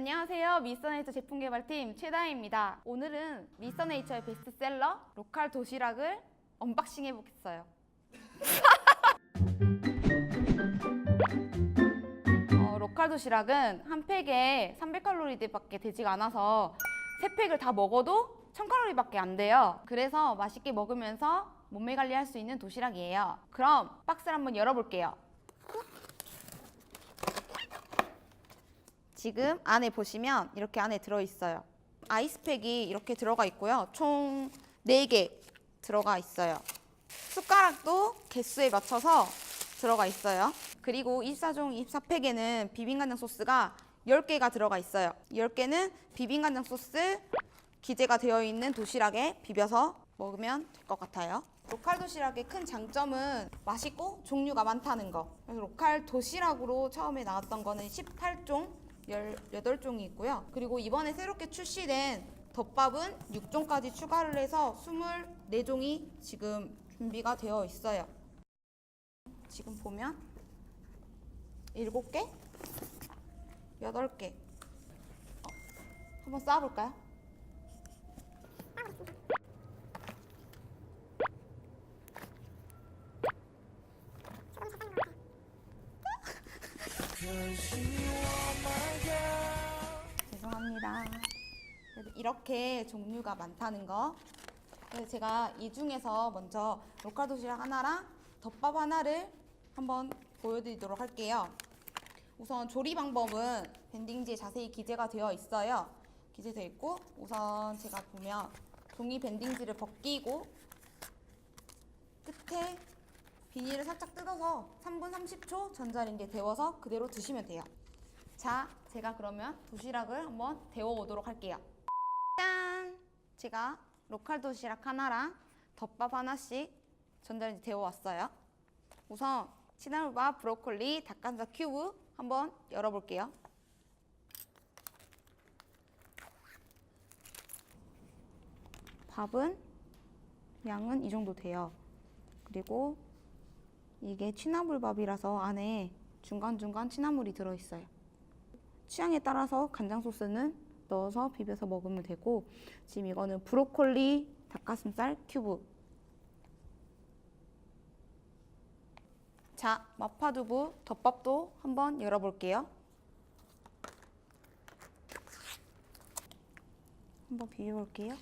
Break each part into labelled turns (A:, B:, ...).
A: 안녕하세요. 미스터네이처 제품개발팀 최다혜입니다. 오늘은 미스터네이처의 베스트셀러 로컬 도시락을 언박싱 해보겠어요. 어, 로컬 도시락은 한 팩에 300칼로리밖에 되지가 않아서 세 팩을 다 먹어도 1000칼로리밖에 안 돼요. 그래서 맛있게 먹으면서 몸매 관리할 수 있는 도시락이에요. 그럼 박스를 한번 열어볼게요. 지금 안에 보시면 이렇게 안에 들어있어요. 아이스팩이 이렇게 들어가 있고요. 총 4개 들어가 있어요. 숟가락도 개수에 맞춰서 들어가 있어요. 그리고 24종 24팩에는 비빔간장 소스가 10개가 들어가 있어요. 10개는 비빔간장 소스 기재가 되어 있는 도시락에 비벼서 먹으면 될 것 같아요. 로컬 도시락의 큰 장점은 맛있고 종류가 많다는 거. 그래서 로컬 도시락으로 처음에 나왔던 거는 18종, 18종이 있고요. 그리고 이번에 새롭게 출시된 덮밥은 6종까지 추가를 해서 24종이 지금 준비가 되어 있어요. 지금 보면 7개, 8개. 어, 한번 쌓아볼까요? 이렇게 종류가 많다는 거. 그래서 제가 이 중에서 먼저 로컬 도시락 하나랑 덮밥 하나를 한번 보여드리도록 할게요. 우선 조리 방법은 밴딩지에 자세히 기재가 되어 있어요. 기재되어 있고 우선 제가 보면 종이 밴딩지를 벗기고 끝에 비닐을 살짝 뜯어서 3분 30초 전자레인지에 데워서 그대로 드시면 돼요. 자, 제가 그러면 도시락을 한번 데워 오도록 할게요. 짠! 제가 로컬 도시락 하나랑 덮밥 하나씩 전자레인지 데워 왔어요. 우선 시나물밥, 브로콜리, 닭가슴살 큐브 한번 열어볼게요. 밥은 양은 이 정도 돼요. 그리고 이게 취나물밥이라서 안에 중간중간 취나물이 들어있어요. 취향에 따라서 간장 소스는 넣어서 비벼서 먹으면 되고 지금 이거는 브로콜리 닭가슴살 큐브. 자 마파두부 덮밥도 한번 열어볼게요. 한번 비벼볼게요.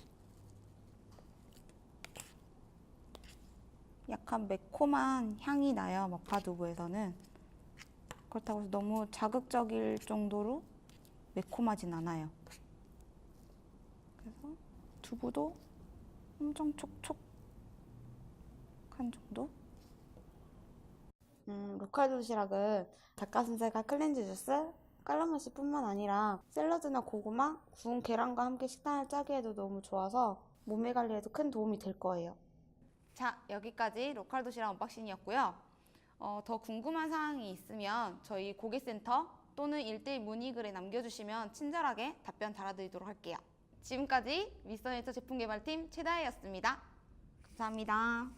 A: 약간 매콤한 향이 나요 마파두부에서는. 그렇다고 해서 너무 자극적일 정도로 매콤하진 않아요. 그래서 두부도 엄청 촉촉한 정도? 음, 로컬 도시락은 닭가슴살과 클렌즈 주스, 깔라맛이 뿐만 아니라 샐러드나 고구마, 구운 계란과 함께 식단을 짜게 해도 너무 좋아서 몸매 관리에도 큰 도움이 될 거예요. 자, 여기까지 로컬 도시락 언박싱이었고요. 어, 더 궁금한 사항이 있으면 저희 고객센터 또는 1대1 문의글에 남겨주시면 친절하게 답변 달아드리도록 할게요. 지금까지 미스터네이처 제품개발팀 최다혜였습니다. 감사합니다.